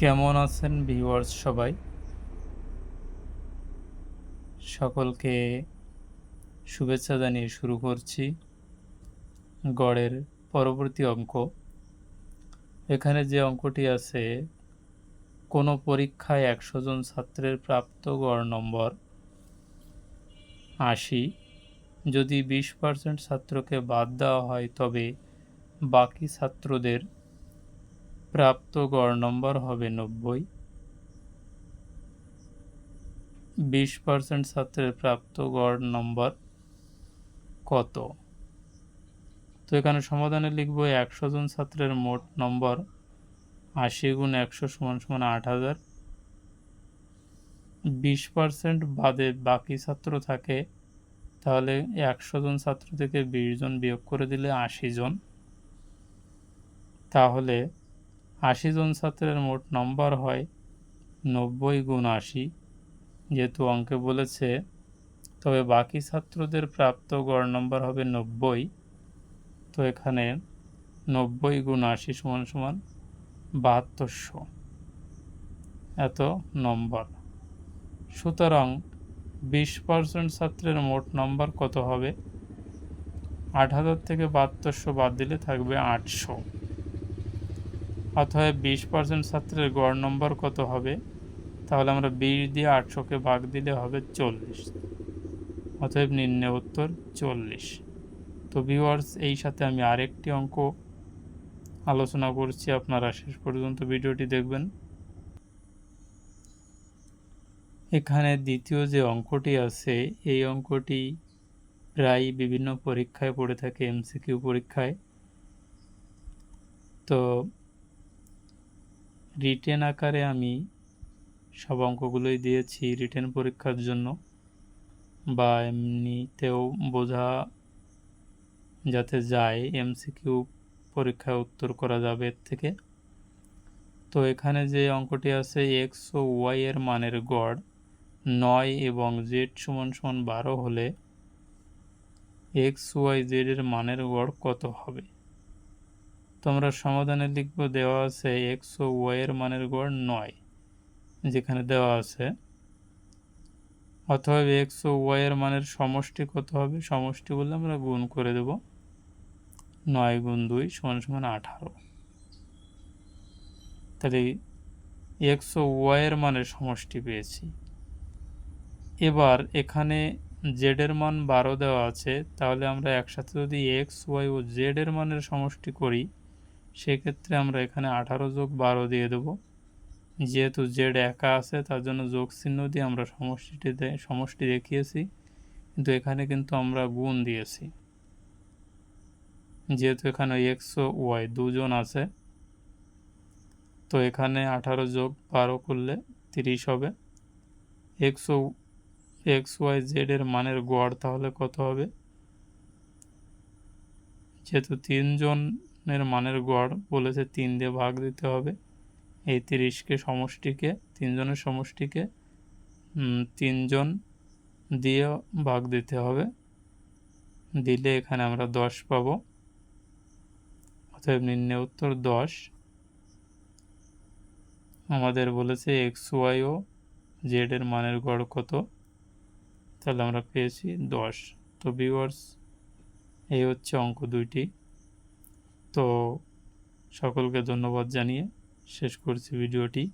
কেমন আছেন ভিউয়ার্স সবাই? সকলকে শুভেচ্ছা জানিয়ে শুরু করছি গড়ের পরবর্তী অঙ্ক। এখানে যে অঙ্কটি আছে, কোনো পরীক্ষায় একশো জন ছাত্রের প্রাপ্ত গড় নম্বর আশি। যদি বিশ পার্সেন্ট ছাত্রকে বাদ দেওয়া হয়, তবে বাকি ছাত্রদের প্রাপ্ত গড় নম্বর হবে নব্বই। বিশ পার্সেন্ট ছাত্রের প্রাপ্ত গড় নম্বর কত? তো এখানে সমাধানে লিখব একশো জন ছাত্রের মোট নম্বর আশি গুণ একশো সমান সমান আট হাজার। বিশ পার্সেন্ট বাদে বাকি ছাত্র থাকে, তাহলে একশো জন ছাত্র থেকে বিশ জন বিয়োগ করে দিলে আশি জন। তাহলে আশি জন ছাত্রের মোট নম্বর হয় নব্বই গুণ আশি। যেহেতু অঙ্কে বলেছে, তবে বাকি ছাত্রদের প্রাপ্ত গড় নম্বর হবে নব্বই। তো এখানে নব্বই গুণ আশি সমান সমান বাহাত্তরশো। এত নম্বর। সুতরাং বিশ পার্সেন্ট ছাত্রের মোট নম্বর কত হবে? আট হাজার থেকে বাহাত্তরশো বাদ দিলে থাকবে আটশো। অথবা বিশ পার্সেন্ট ছাত্রের গড় নম্বর কত হবে? তাহলে আমরা বিশ দিয়ে আটশোকে ভাগ দিলে হবে চল্লিশ। অতএব নিম্নে উত্তর চল্লিশ। তো ভিউয়ার্স এই সাথে আমি আরেকটি অঙ্ক আলোচনা করছি। আপনারা শেষ পর্যন্ত ভিডিওটি দেখবেন। এখানে দ্বিতীয় যে অঙ্কটি আছে, এই অঙ্কটি প্রায় বিভিন্ন পরীক্ষায় পড়ে থাকে, এমসিকিউ পরীক্ষায়। তো রিটেন আকারে আমি সব অঙ্কগুলোই দিয়েছি রিটেন পরীক্ষার জন্য বা এমনিতেও বোঝা যাতে যায় এমসিকিউ পরীক্ষায় উত্তর করা যাবে এর থেকে। তো এখানে যে অঙ্কটি আছে এক্স ও ওয়াই এর মানের গড় নয় এবং জেড সমান সমান বারো হলে এক্স ওয়াই জেড এর মানের গড় কত হবে? তো আমরা সমাধানে লিখব দেওয়া আছে এক্স ও ওয়াই এর মানের গড় নয়, যেখানে দেওয়া আছে অথবা এক্স ও ওয়াই এর মানের সমষ্টি কত হবে? সমষ্টি বললে আমরা গুণ করে দেব নয় গুণ দুই সমান সমান আঠারো। তাহলে এক্স ও ওয়াই এর মানের সমষ্টি পেয়েছি। এবার এখানে জেড এর মান বারো দেওয়া আছে, তাহলে আমরা একসাথে যদি এক্স ওয়াই ও জেড এর মানের সমষ্টি করি সেক্ষেত্রে আমরা এখানে আঠারো যোগ বারো দিয়ে দেবো। যেহেতু জেড একা আছে, তার জন্য যোগ চিহ্ন দিয়ে আমরা সমষ্টিটিতে সমষ্টি দেখিয়েছি। কিন্তু এখানে কিন্তু আমরা গুণ দিয়েছি। যেহেতু এখানে এক্স ও ওয়াই দুজন আছে, তো এখানে আঠারো যোগ বারো করলে তিরিশ হবে। এক্স ও এক্স ওয়াই জেড এর মানের গড় তাহলে কত হবে? যেহেতু তিনজনের মানের গড় বলেছে তিন দিয়ে ভাগ দিতে হবে। এই তিরিশকে সমষ্টিকে, তিনজনের সমষ্টিকে তিনজন দিয়ে ভাগ দিতে হবে। দিলে এখানে আমরা দশ পাব। অতএব নিম্নে উত্তর দশ। আমাদের বলেছে এক্স, ওয়াই ও জেড এর মানের গড় কত? তাহলে আমরা পেয়েছি দশ। তো ভিউয়ার্স এই হচ্ছে অঙ্ক দুইটি। তো সকলকে ধন্যবাদ জানিয়ে শেষ করছি ভিডিওটি।